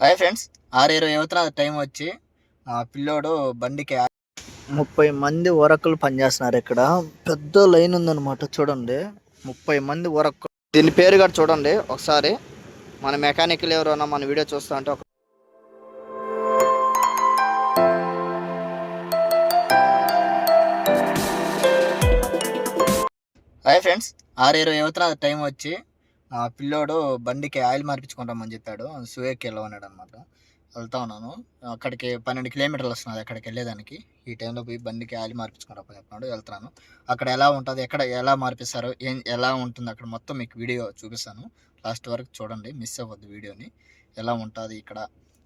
Hi friends ఆరు ఇరవై యువతన time వచ్చి ఆ పిల్లోడు బండికి ముప్పై మంది వరకులు పనిచేస్తున్నారు ఇక్కడ. పెద్ద లైన్ ఉందన్నమాట చూడండి. ముప్పై మంది వరకు దీని పేరు కూడా చూడండి ఒకసారి. మన మెకానికల్ ఎవరైనా మన వీడియో చూస్తా అంటే ఒక హాయ్ ఫ్రెండ్స్ ఆరు ఇరవై యువతన టైం వచ్చి ఆ పిల్లోడు బండికి ఆయిల్ మార్పించుకుంటామని చెప్పాడు. సువేకి వెళ్ళమన్నాడు అనమాట వెళ్తా ఉన్నాను. అక్కడికి పన్నెండు కిలోమీటర్లు వస్తున్నది అక్కడికి వెళ్ళేదానికి. ఈ టైంలో పోయి బండికి ఆయిల్ మార్పించుకుంటామని చెప్పినాడు. వెళ్తున్నాను. అక్కడ ఎలా ఉంటుంది ఎక్కడ ఎలా మార్పిస్తారు ఏం ఎలా ఉంటుంది అక్కడ మొత్తం మీకు వీడియో చూపిస్తాను. లాస్ట్ వరకు చూడండి మిస్ అవ్వద్దు వీడియోని. ఎలా ఉంటుంది ఇక్కడ?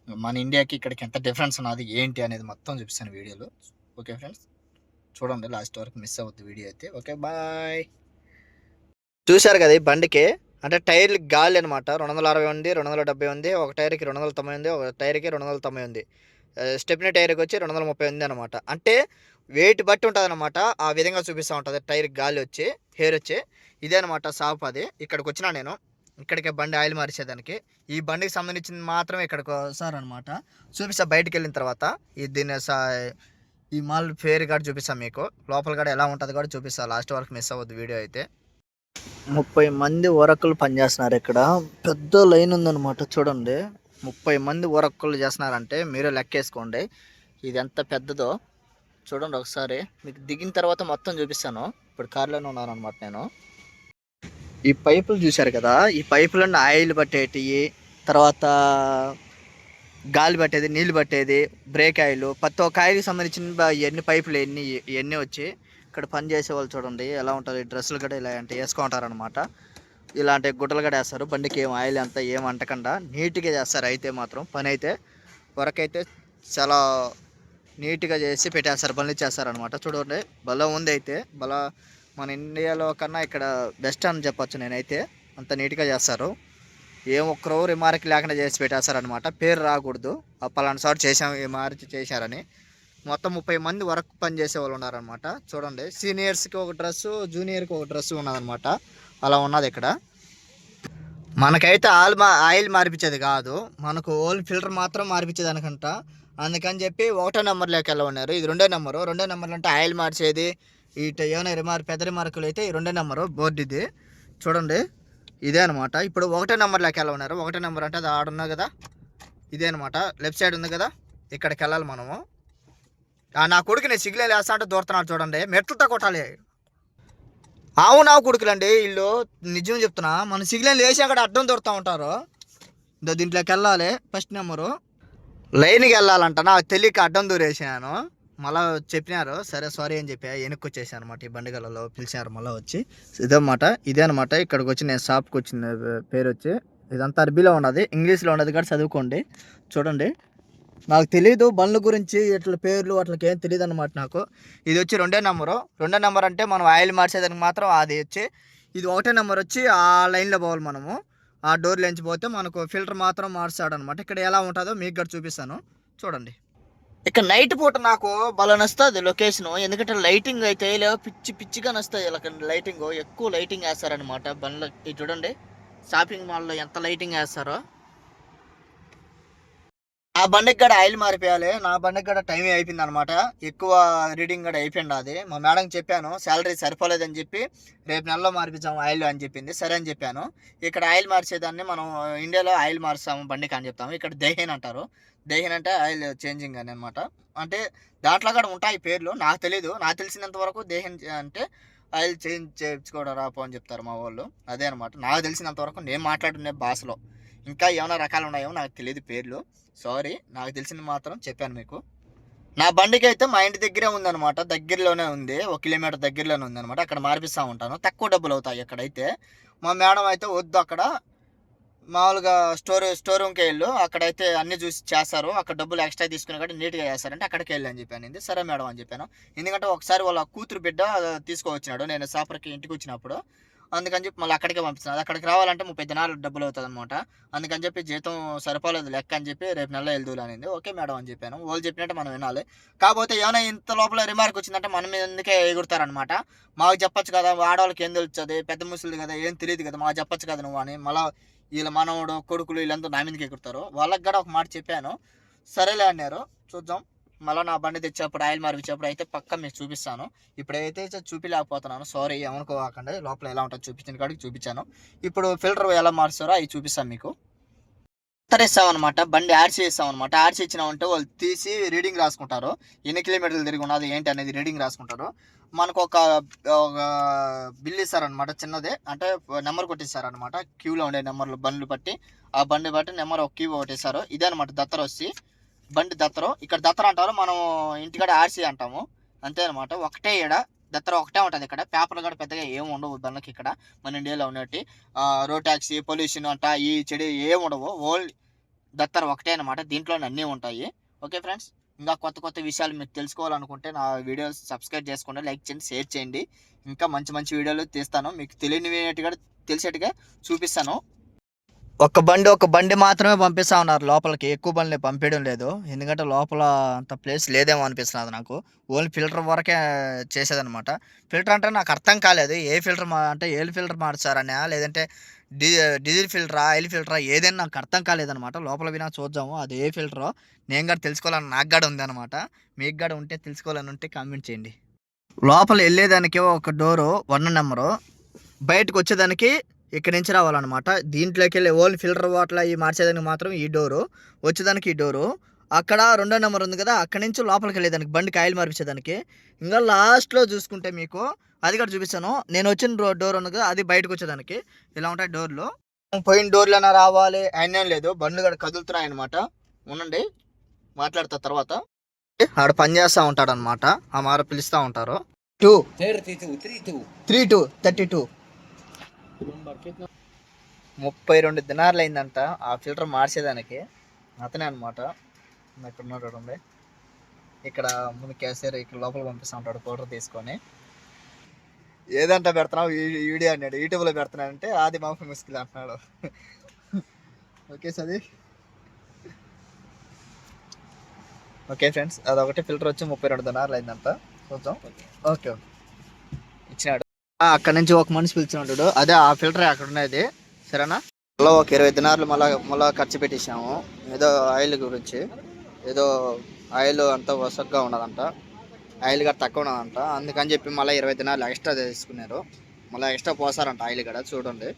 మన ఇండియాకి ఇక్కడికి ఎంత డిఫరెన్స్ ఉన్నది ఏంటి అనేది మొత్తం చూపిస్తాను వీడియోలో. Okay friends? చూడండి లాస్ట్ వరకు మిస్ అవ్వద్దు వీడియో అయితే. Okay bye. చూశారు కదా ఈ బండికి? అంటే టైర్లు గాలి అనమాట రెండు వందల అరవై ఉంది రెండు వందల డెబ్బై ఉంది ఒక టైర్కి రెండు వందల తొంభై ఉంది ఒక టైర్కి రెండు వందల తొంభై ఉంది. స్టెప్నీ టైర్కి వచ్చి రెండు వందల ముప్పై ఉంది అనమాట అంటే వెయిట్ బట్టి ఉంటుంది అనమాట ఆ విధంగా చూపిస్తూ ఉంటుంది టైర్ గాలి వచ్చి హెయిర్ వచ్చి. ఇదే అనమాట షాప్ అది. ఇక్కడికి వచ్చినా నేను ఇక్కడికే బండి ఆయిల్ మార్చేదానికి ఈ బండికి సంబంధించింది మాత్రమే ఇక్కడికి వస్తారనమాట చూపిస్తా బయటికి వెళ్ళిన తర్వాత. ఈ దీన్ని ఈ మాల్ ఫేర్ కూడా చూపిస్తాను మీకు. లోపల కూడా ఎలా ఉంటుంది కూడా చూపిస్తాను లాస్ట్ వరకు మిస్ అవ్వద్దు వీడియో అయితే. ముప్పై మంది వరకులు పనిచేస్తున్నారు ఇక్కడ. పెద్ద లైన్ ఉందన్నమాట చూడండి. ముప్పై మంది వరకులు చేస్తున్నారంటే మీరే లెక్కేసుకోండి. ఇది ఎంత పెద్దదో చూడండి ఒకసారి. మీకు దిగిన తర్వాత మొత్తం చూపిస్తాను. ఇప్పుడు కార్లోనే ఉన్నాను అనమాట నేను. ఈ పైపులు చూశారు కదా? ఈ పైపులన్నీ ఆయిల్ పట్టేటివి తర్వాత గాలి పట్టేది నీళ్ళు పట్టేది బ్రేక్ ఆయిల్. ప్రతి ఒక్క ఆయిల్కి సంబంధించిన ఎన్ని పైపులు ఎన్ని ఎన్ని వచ్చి ఇక్కడ పని చేసే వాళ్ళు చూడండి ఎలా ఉంటుంది? డ్రెస్సులు కూడా ఇలా అంటే వేసుకుంటారనమాట ఇలాంటి గుడ్డలు కూడా వేస్తారు. బండికి ఏం ఆయిల్ అంతా ఏం అంటకుండా నీట్గా చేస్తారు అయితే మాత్రం. పని అయితే వర్క్ అయితే చాలా నీట్గా చేసి పెట్టేస్తారు బండ్లు చేస్తారనమాట చూడండి బలం ఉంది అయితే బల మన ఇండియాలో కన్నా ఇక్కడ బెస్ట్ అని చెప్పొచ్చు నేనైతే. అంత నీట్గా చేస్తారు. ఏం ఒక్కరో రిమార్క్ లేకుండా చేసి పెట్టేస్తారనమాట పేరు రాకూడదు. ఆ పలానా సార్ చేసాం ఈ మార్చి చేశారని. మొత్తం ముప్పై మంది వర్క్ పని చేసే వాళ్ళు ఉన్నారనమాట చూడండి సీనియర్స్కి ఒక డ్రెస్సు జూనియర్కి ఒక డ్రెస్సు ఉన్నదనమాట అలా ఉన్నది ఇక్కడ. మనకైతే ఆయిల్ మా ఆయిల్ మార్పించేది కాదు. మనకు ఓల్ ఫిల్టర్ మాత్రం మార్పించేది అనుకుంట. అందుకని చెప్పి ఒకటో నెంబర్లోకి వెళ్ళమన్నారు. ఇది రెండో నెంబరు. రెండో నెంబర్లో అంటే ఆయిల్ మార్చేది. ఇటు ఏమైనా రిమార్ పెద్ద రిమార్కులు అయితే ఈ రెండో నెంబరు బోర్డు ఇది. చూడండి ఇదే అనమాట ఇప్పుడు ఒకటో నెంబర్లోకి వెళ్ళమన్నారు. ఒకటో నెంబర్ అంటే అది ఆడున్నా కదా? ఇదే అనమాట లెఫ్ట్ సైడ్ ఉంది కదా? ఇక్కడికి వెళ్ళాలి మనము. నా కొడుకు నేను సిగ్నల్ లేస్తా అంటే దూరుతున్నాడు చూడండి. మెట్లతో కొట్టాలి. అవునా కొడుకులండి వీళ్ళు నిజం చెప్తున్నా. మన సిగ్నల్ వేసి అక్కడ అడ్డం దొరుకుతూ ఉంటారు. ఇదో దీంట్లోకి వెళ్ళాలి ఫస్ట్ నెంబరు. లైన్కి వెళ్ళాలంట నాకు తెలియక అడ్డం దూరేసాను. మళ్ళీ చెప్పినారు సరే సారీ అని చెప్పి వెనక్కి వచ్చేసాను అనమాట ఈ బండిగలలో. పిలిచారు మళ్ళీ వచ్చి. ఇదన్నమాట ఇదే అనమాట ఇక్కడికి వచ్చి నేను షాప్కి వచ్చిన పేరు వచ్చి. ఇదంతా అరబీలో ఉన్నది ఇంగ్లీష్లో ఉన్నది కూడా చదువుకోండి. చూడండి. నాకు తెలియదు బండ్ల గురించి ఇట్ల పేర్లు అట్లకి ఏం తెలియదు అనమాట నాకు. ఇది వచ్చి రెండో నెంబరు. రెండో నెంబర్ అంటే మనం ఆయిల్ మార్చేదానికి మాత్రం అది వచ్చి ఇది ఒకటే నెంబర్ వచ్చి ఆ లైన్లో పోవాలి మనము. ఆ డోర్ లేంచి పోతే మనకు ఫిల్టర్ మాత్రం మార్చాడు అనమాట ఇక్కడ ఎలా ఉంటుందో మీకు కూడా చూపిస్తాను. చూడండి. ఇక నైట్ పూట నాకు భలే నస్తుంది లొకేషన్. ఎందుకంటే లైటింగ్ అయితే లేవో పిచ్చి పిచ్చిగా నస్తుంది. ఇలా లైటింగ్ ఎక్కువ లైటింగ్ వేస్తారనమాట బండ్ల ఇది చూడండి. షాపింగ్ మాల్లో ఎంత లైటింగ్ వేస్తారో. ఆ బండికి కూడా ఆయిల్ మారిపోయాలి. నా బండికి కూడా టైం అయిపోయింది అనమాట ఎక్కువ రీడింగ్ కూడా అయిపోయింది అది మా మేడంకి చెప్పాను శాలరీ సరిపోలేదని చెప్పి రేపు నెలలో మార్పించాము ఆయిల్ అని చెప్పింది. సరే అని చెప్పాను. ఇక్కడ ఆయిల్ మార్చేదాన్ని మనం ఇండియాలో ఆయిల్ మార్చాము బండికి అని చెప్తాము. ఇక్కడ దేహేన్ అంటారు. దేహేన్ అంటే ఆయిల్ చేంజింగ్ అని అనమాట. అంటే దాంట్లో కూడా ఉంటాయి పేర్లు. నాకు తెలీదు. నాకు తెలిసినంత వరకు దేహన్ అంటే ఆయిల్ చేంజ్ చేయించుకోవడం రాపో అని చెప్తారు మా వాళ్ళు. అదే అనమాట. నాకు తెలిసినంత వరకు నేను మాట్లాడుకునే భాషలో. ఇంకా ఏమైనా రకాలు ఉన్నాయో నాకు తెలియదు పేర్లు. సారీ నాకు తెలిసింది మాత్రం చెప్పాను మీకు. నా బండికి అయితే మా ఇంటి దగ్గరే ఉందనమాట దగ్గరలోనే ఉంది. ఒక కిలోమీటర్ దగ్గరలోనే ఉందనమాట అక్కడ మార్పిస్తూ ఉంటాను. తక్కువ డబ్బులు అవుతాయి అక్కడైతే. మా మేడం అయితే వద్దు అక్కడ. మామూలుగా స్టోర్ స్టోర్ రూమ్కి వెళ్ళు. అక్కడైతే అన్ని చూసి చేస్తారు. అక్కడ డబ్బులు ఎక్స్ట్రా తీసుకుని కూడా నీట్గా చేస్తారంటే అక్కడికి వెళ్ళి అని చెప్పాను. ఇది సరే మేడం అని చెప్పాను. ఎందుకంటే ఒకసారి వాళ్ళ కూతురు బిడ్డ తీసుకువచ్చినాడు నేను సాపర్కి ఇంటికి వచ్చినప్పుడు. అందుకని చెప్పి మళ్ళీ అక్కడికే పంపిస్తున్నారు అక్కడికి రావాలంటే ముప్పై దినాలు డబ్బులు అవుతుంది అనమాట అందుకని చెప్పి జీతం సరిపోలేదు లెక్క అని చెప్పి రేపు నెలలో వెళ్దూలు అనేది. ఓకే మేడం అని చెప్పాను. వాళ్ళు చెప్పినట్టు మనం వినాలి. కాకపోతే ఏమైనా ఇంత లోపల రిమార్క్ వచ్చిందంటే మన మీద ఎందుకే ఎగురుతారనమాట మాకు చెప్పొచ్చు కదా ఆడవాళ్ళకి ఏం తెలుస్తుంది పెద్ద ముసలిది కదా ఏం తెలియదు కదా మాకు చెప్పొచ్చు కదా నువ్వు అని. మళ్ళీ వీళ్ళ మనవడు కొడుకులు వీళ్ళంతా నా మీదకి ఎగురుతారు. వాళ్ళకి కూడా ఒక మాట చెప్పాను. సరేలే అన్నారు. చూద్దాం. మళ్ళీ నా బండి తెచ్చేప్పుడు ఆయిల్ మార్పించేప్పుడు అయితే పక్క మీకు చూపిస్తాను. ఇప్పుడైతే చూపించలేకపోతున్నాను సారీ ఏమనుకోకండి లోపల ఎలా ఉంటుందో చూపించిన కాడికి చూపించాను. ఇప్పుడు ఫిల్టర్ ఎలా మారుస్తారో అవి చూపిస్తాను మీకు. ఫిల్టర్ ఇస్తామన్నమాట బండి ఆర్సీ ఇస్తామన్నమాట ఆర్సీ ఇచ్చినామంటే వాళ్ళు తీసి రీడింగ్ రాసుకుంటారు. ఎన్ని కిలోమీటర్లు తిరిగి ఉన్నది ఏంటి అనేది రీడింగ్ రాసుకుంటారు. మనకు ఒక ఒక బిల్ ఇస్తారనమాట చిన్నదే. అంటే నెంబర్ కొట్టిస్తారనమాట క్యూలో ఉండే నెంబర్లు బండ్లు బట్టి ఆ బండి బట్టి నెంబర్ ఒక క్యూ ఒకటి ఇస్తారు ఇదే అనమాట దత్తర వచ్చి. బండి దత్తరు ఇక్కడ దత్తర అంటారు మనం ఇంటికాడ ఆర్సీ అంటాము. అంతే అనమాట ఒకటే ఈడ దత్తర ఒకటే ఉంటుంది ఇక్కడ. పేపర్లు కూడా పెద్దగా ఏమి ఉండవు బండ్లకి ఇక్కడ మన ఇండియాలో ఉన్నట్టు. రోడ్ ట్యాక్సీ పొల్యూషన్ అంట ఈ చెడు ఏమి ఉండవు. ఓల్డ్ దత్తర ఒకటే అనమాట దీంట్లో అన్నీ ఉంటాయి. Okay friends? ఇంకా కొత్త కొత్త విషయాలు మీరు తెలుసుకోవాలనుకుంటే నా వీడియోస్ సబ్స్క్రైబ్ చేసుకోండి లైక్ చేయండి షేర్ చేయండి. ఇంకా మంచి మంచి వీడియోలు తీస్తాను. మీకు తెలియనిగా తెలిసేట్టుగా చూపిస్తాను. ఒక బండి ఒక బండి మాత్రమే పంపిస్తా ఉన్నారు లోపలికి. ఎక్కువ బండ్లు పంపించడం లేదు. ఎందుకంటే లోపల అంత ప్లేస్ లేదేమో అనిపిస్తున్నది నాకు. ఓన్లీ ఫిల్టర్ వరకే చేసేదనమాట ఫిల్టర్ అంటే నాకు అర్థం కాలేదు. ఏ ఫిల్టర్ మా అంటే ఏ ఫిల్టర్ మార్చారనే? లేదంటే డీ డీజిల్ ఫిల్టరా ఆయిల్ ఫిల్టరా? ఏదైనా నాకు అర్థం కాలేదనమాట లోపల వినా చూద్దాము. అది ఏ ఫిల్టరో నేను కూడా తెలుసుకోవాలని నాకు కూడా ఉందన్నమాట. మీకు కూడా ఉంటే తెలుసుకోవాలని ఉంటే కామెంట్ చేయండి. లోపల వెళ్ళేదానికి ఒక డోరు వన్ నెంబరు. బయటకు వచ్చేదానికి ఇక్కడి నుంచి రావాలన్నమాట. దీంట్లోకి వెళ్ళి ఓన్లీ ఫిల్టర్ వాటర్ అవి మార్చేదానికి మాత్రం ఈ డోరు వచ్చేదానికి ఈ డోరు. అక్కడ రెండో నెంబర్ ఉంది కదా అక్కడి నుంచి లోపలికి వెళ్ళేదానికి బండికి ఆయిల్ మార్పించేదానికి. ఇంకా లాస్ట్లో చూసుకుంటే మీకు అది కూడా చూపిస్తాను. నేను వచ్చిన డోర్ ఉంది కదా అది బయటకు వచ్చేదానికి. ఇలా ఉంటాయి డోర్లు. పోయిన డోర్లైనా రావాలి అయినా లేదు. బండ్లు కూడా కదులుతున్నాయి అనమాట ఉండండి మాట్లాడతా తర్వాత. ఆడ పని చేస్తూ ఉంటాడు అనమాట ఆ మార పిలుస్తూ ఉంటారు. Two three two thirty two ముప్పై రెండు దినార్లు అయిందంట ఆ ఫిల్టర్ మార్చేదానికి. అతనే అనమాట ఇక్కడ ఉన్నాడు ఇక్కడ ముందు క్యాషియర్ ఇక్కడ లోపల పంపిస్తూ ఉంటాడు పౌడర్ తీసుకొని. ఏదంట పెడుతున్నావు? ఈ వీడియో అన్నాడు. యూట్యూబ్లో పెడుతున్నాడంటే ఆది మాఫీ ముస్కిల్ అంటున్నాడు. ఓకే సది. ఓకే ఫ్రెండ్స్ అదొకటి. ఫిల్టర్ వచ్చి ముప్పై రెండు దినార్లు అయిందంట చూద్దాం. Okay okay. ఇచ్చినాడు. అక్కడ నుంచి ఒక మనిషి పిలిచినట్టు అదే ఆ ఫిల్టర్ అక్కడ ఉన్నది. సరేనా? మళ్ళీ ఒక ఇరవై దినార్లు మళ్ళీ మళ్ళీ ఖర్చు పెట్టేసాము ఏదో ఆయిల్ గురించి. ఏదో ఆయిల్ అంతా వసగ్గా ఉన్నదంట. ఆయిల్ కూడా తక్కువ ఉన్నదంట. అందుకని చెప్పి మళ్ళీ ఇరవై దినాలు ఎక్స్ట్రా తీసుకున్నారు. మళ్ళీ ఎక్స్ట్రా పోసారంట ఆయిల్ కూడా చూడండి.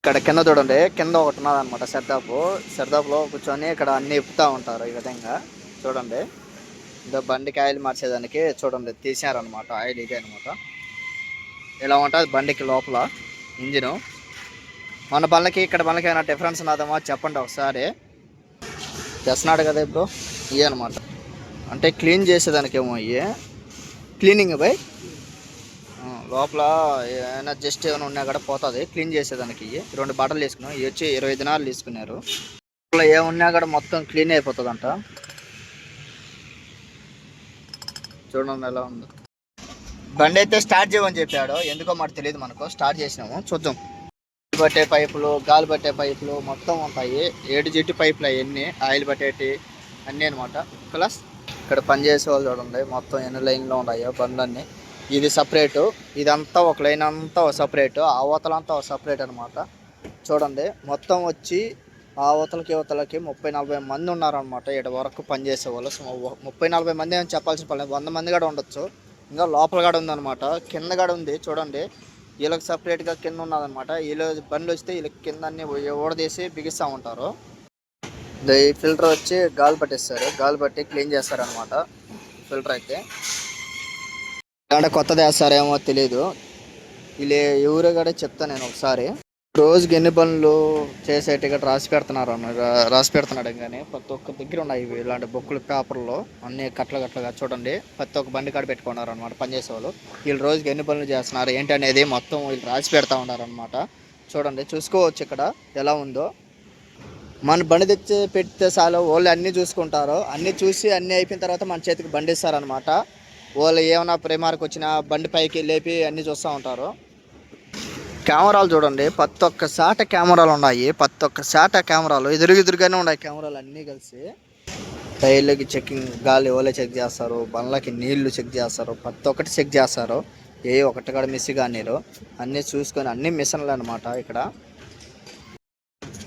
ఇక్కడ కింద చూడండి కింద ఒకటి ఉన్నదన్నమాట సెర్దాపు సెర్దాపులో కూర్చొని ఇక్కడ అన్ని ఇప్పుతూ ఉంటారు ఈ విధంగా. చూడండి. ఇదో బండికి ఆయిల్ మార్చేదానికి చూడండి తీసారనమాట ఆయిల్ ఇదే అనమాట ఇలా ఉంటుంది? బండికి లోపల ఇంజిను. మన బండ్లకి ఇక్కడ బండ్లకి ఏమైనా డిఫరెన్స్ ఉన్నదేమో చెప్పండి ఒకసారి. తెస్తున్నాడు కదా ఇప్పుడు. ఇవి అనమాట అంటే క్లీన్ చేసేదానికేమో ఇవి క్లీనింగ్ బై? లోపల ఏమైనా జస్ట్ ఏమైనా ఉన్నా కూడా పోతుంది. క్లీన్ చేసేదానికి ఇవి రెండు బట్టలు తీసుకున్నాం. ఇవి వచ్చి ఇరవై దినాలు తీసుకున్నారు. లోపల ఏమున్నా కూడా మొత్తం క్లీన్ అయిపోతుందంట. చూడండి ఎలా ఉందో. బండి అయితే స్టార్ట్ చేయమని చెప్పాడు. ఎందుకో మాట తెలియదు మనకు. స్టార్ట్ చేసినాము. చూద్దాం. పట్టే పైపులు గాలి పట్టే పైపులు మొత్తం ఉంటాయి. ఏడు జెట్టు పైపులు అవన్నీ ఆయిల్ పట్టేటి అన్నీ అనమాట ప్లస్ ఇక్కడ పనిచేసే వాళ్ళు చూడండి మొత్తం ఎన్ని లైన్లో ఉన్నాయో బండ్లన్నీ. ఇది సపరేటు. ఇదంతా ఒక లైన్ అంతా ఒక సపరేటు. ఆ అవతలంతా ఒక సపరేట్ అనమాట చూడండి. మొత్తం వచ్చి అవతలకి యువతలకి ముప్పై నలభై మంది ఉన్నారనమాట ఇక్కడ వరకు పనిచేసే వాళ్ళు. ముప్పై నలభై మంది అని చెప్పాల్సిన పని వంద మంది కూడా ఉండొచ్చు. ఇంకా లోపల కాడ ఉందన్నమాట. కింద కాడ ఉంది చూడండి. వీళ్ళకి సపరేట్గా కింద ఉన్నదన్నమాట. వీళ్ళు బండ్లు వస్తే వీళ్ళకి కింద అన్ని ఓడదీసి బిగిస్తూ ఉంటారు. ఈ ఫిల్టర్ వచ్చి గాలి పట్టిస్తారు. గాలి పట్టి క్లీన్ చేస్తారనమాట ఫిల్టర్ అయితే. అంటే కొత్తది వేస్తారేమో తెలియదు వీళ్ళు ఎవరు కూడా చెప్తాను నేను ఒకసారి. రోజుకి ఎన్ని పనులు చేసేట్టుగా రాసి పెడుతున్నారు రాసి పెడుతున్నాడు కానీ ప్రతి ఒక్క దగ్గర ఉన్నాయి ఇవి. ఇలాంటి బుక్కులు పేపర్లో అన్ని కట్టలు కట్టలుగా చూడండి. ప్రతి ఒక్క బండి కాడ పెట్టుకున్నారు అనమాట పనిచేసే వాళ్ళు వీళ్ళు రోజుకి ఎన్ని పనులు చేస్తున్నారు ఏంటి అనేది మొత్తం వీళ్ళు రాసి పెడతా ఉన్నారనమాట చూడండి చూసుకోవచ్చు ఇక్కడ ఎలా ఉందో. మన బండి తెచ్చి పెడితే చాలు వాళ్ళు అన్నీ చూసుకుంటారు. అన్నీ చూసి అన్నీ అయిపోయిన తర్వాత మన చేతికి బండి ఇస్తారనమాట వాళ్ళు ఏమైనా ప్రేమార్కి వచ్చినా బండి పైకి లేపి అన్నీ చూస్తూ ఉంటారు. కెమెరాలు చూడండి. ప్రతి ఒక్క సాట కెమెరాలు ఉన్నాయి. ప్రతి ఒక్క సాట కెమెరాలు. ఎదురు ఎదురుగానే ఉన్నాయి కెమెరాలు అన్నీ కలిసి. టైర్లకి చెకింగ్ గాలి ఓలే చెక్ చేస్తారు. బండ్లకి నీళ్ళు చెక్ చేస్తారు. ప్రతి ఒక్కటి చెక్ చేస్తారు. ఏ ఒకటి కూడా మిస్ కానీ అన్నీ చూసుకొని అన్ని మిషన్లు అనమాట ఇక్కడ.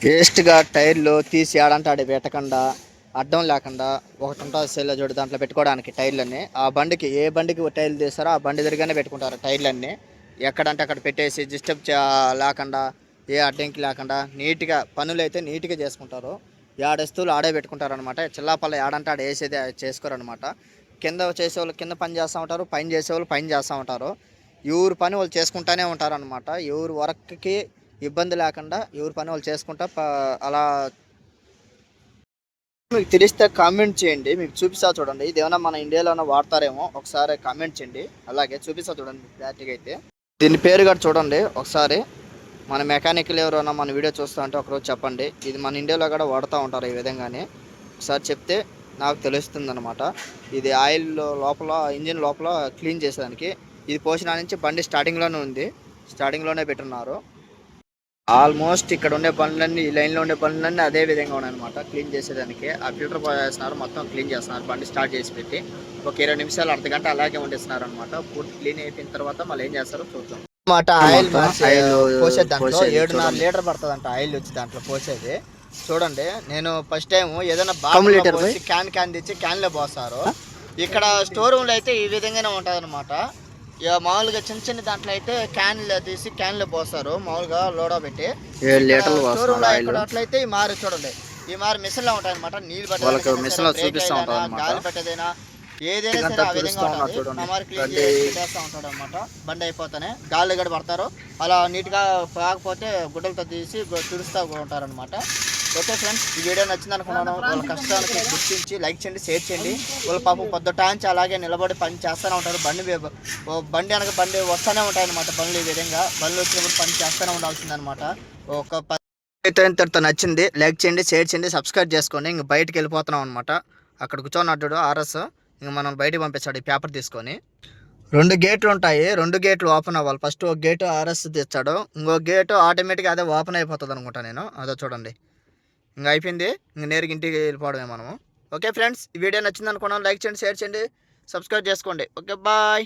వేస్ట్గా టైర్లు తీసి ఆడంటే ఆడి పెట్టకుండా అడ్డం లేకుండా ఒకటి ఉంటుంది సెల్లో చూడు దాంట్లో పెట్టుకోవడానికి టైర్లన్నీ. ఆ బండికి ఏ బండికి టైర్లు తీస్తారో ఆ బండి దగ్గరనే పెట్టుకుంటారు టైర్లన్నీ. ఎక్కడంటే అక్కడ పెట్టేసి డిస్టర్బ్ లేకుండా ఏ అడ్డంకి లేకుండా నీట్గా పనులు అయితే నీట్గా చేసుకుంటారు. ఏడస్తులు ఆడే పెట్టుకుంటారనమాట చిల్లాపల్ల ఏడంటే ఆడ వేసేది చేసుకోరనమాట కింద చేసేవాళ్ళు కింద పని చేస్తూ ఉంటారు పైన చేసేవాళ్ళు పైన చేస్తూ ఉంటారు. ఎవరి పని వాళ్ళు చేసుకుంటానే ఉంటారనమాట ఎవరు ఎవరి వర్క్కి ఇబ్బంది లేకుండా ఎవరి పని వాళ్ళు చేసుకుంటా ప- అలా మీకు తెలిస్తే కామెంట్ చేయండి. మీకు చూపిస్తా చూడండి. ఇది ఏమైనా మన ఇండియాలో వాడతారేమో ఒకసారి కామెంట్ చేయండి. అలాగే చూపిస్తా చూడండి క్లారిటీగా అయితే. దీని పేరు కూడా చూడండి ఒకసారి. మన మెకానికల్ ఎవరైనా మన వీడియో చూస్తూ అంటే ఒకరోజు చెప్పండి. ఇది మన ఇండియాలో కూడా వాడుతూ ఉంటారు ఈ విధంగానే. ఒకసారి చెప్తే నాకు తెలుస్తుంది అనమాట ఇది ఆయిల్ లోపల ఇంజిన్ లోపల క్లీన్ చేసేదానికి. ఇది పోసిన నుంచి బండి స్టార్టింగ్లోనే ఉంది. స్టార్టింగ్లోనే పెట్టున్నారు. ఆల్మోస్ట్ ఇక్కడ ఉండే బండ్లన్నీ ఈ లైన్లో ఉండే బండ్లన్నీ అదే విధంగా ఉన్నాయన్నమాట. క్లీన్ చేసేదానికి. ఆ ఫిల్టర్ చేస్తున్నారు మొత్తం క్లీన్ చేస్తున్నారు. బండి స్టార్ట్ చేసి పెట్టి. ఒక ఇరవై నిమిషాలు అర్ధ గంట అలాగే వండిస్తున్నారు అనమాట పూర్తి క్లీన్ అయిపోయిన తర్వాత మళ్ళీ ఏం చేస్తారో చూద్దాం. అనమాట ఆయిల్ ఆయిల్ పోసే దాంట్లో పోసేది ఏడున్నర చూడండి. లీటర్ పడుతుంది అంట ఆయిల్ వచ్చి దాంట్లో పోసేది. చూడండి నేను ఫస్ట్ టైం ఏదైనా బాగా క్యాన్ క్యాన్ తెచ్చి క్యాన్లో పోస్తారు ఇక్కడ స్టోర్ రూమ్లో అయితే ఈ విధంగానే ఉంటది అనమాట ఇక మామూలుగా చిన్న చిన్న దాంట్లో అయితే క్యాన్లో తీసి క్యాన్లో పోస్తారు. మామూలుగా లోడా పెట్టి. స్టోర్ వస్తున్నారు రూమ్లో ఆయిల్. ఇక్కడ అట్లయితే ఈ మారి చూడండి. ఈ మారి మిషన్లో ఉంటాయి అనమాట నీళ్ళు లో అన్నమాట. గాలి పెట్టేదైనా ఏదైనా సరే ఆ విధంగా ఉంటుంది క్లీన్ బండి- చేసి పెట్టేస్తా ఉంటాడు అనమాట బండి అయిపోతానే గాలి గడి పడతారు. అలా నీట్గా కాకపోతే గుడ్డలతో తీసి తుడుస్తూ ఉంటారనమాట ఓకే ఫ్రెండ్స్ ఈ వీడియో నచ్చింది అనుకున్నాను వాళ్ళ కష్టానికి గుర్తించి లైక్ చేయండి షేర్ చేయండి. వాళ్ళ పాపం పొద్దుటాంచి అలాగే నిలబడి పని చేస్తూనే ఉంటారు. బండి బండి అనక బండి వస్తూనే ఉంటాయి అనమాట బండ్లు ఈ విధంగా. బండ్లు వచ్చినప్పుడు పని చేస్తూనే ఉండాల్సింది అనమాట ఒక ప- అయితే ఇంతటితో నచ్చింది. లైక్ చేయండి షేర్ చేయండి సబ్స్క్రైబ్ చేసుకోండి. ఇంక బయటికి వెళ్ళిపోతున్నాం అనమాట అక్కడ కూర్చొని ఆర్ఎస్. ఇంక మనం బయటికి పంపిస్తాడు ఈ పేపర్ తీసుకొని. రెండు గేట్లు ఉంటాయి రెండు గేట్లు ఓపెన్ అవ్వాలి. ఫస్ట్ ఒక గేటు ఆర్ఎస్ తెచ్చాడు ఇంకో గేటు ఆటోమేటిక్గా అదే ఓపెన్ అయిపోతుంది అనుకుంటా నేను. అదో చూడండి. ఇంకా అయిపోయింది ఇంక నేరుగా ఇంటికి వెళ్ళిపోవడమే మనము. ఓకే ఫ్రెండ్స్ ఈ వీడియో నచ్చింది అనుకున్నాను లైక్ చేయండి షేర్ చేయండి సబ్స్క్రైబ్ చేసుకోండి. Okay bye.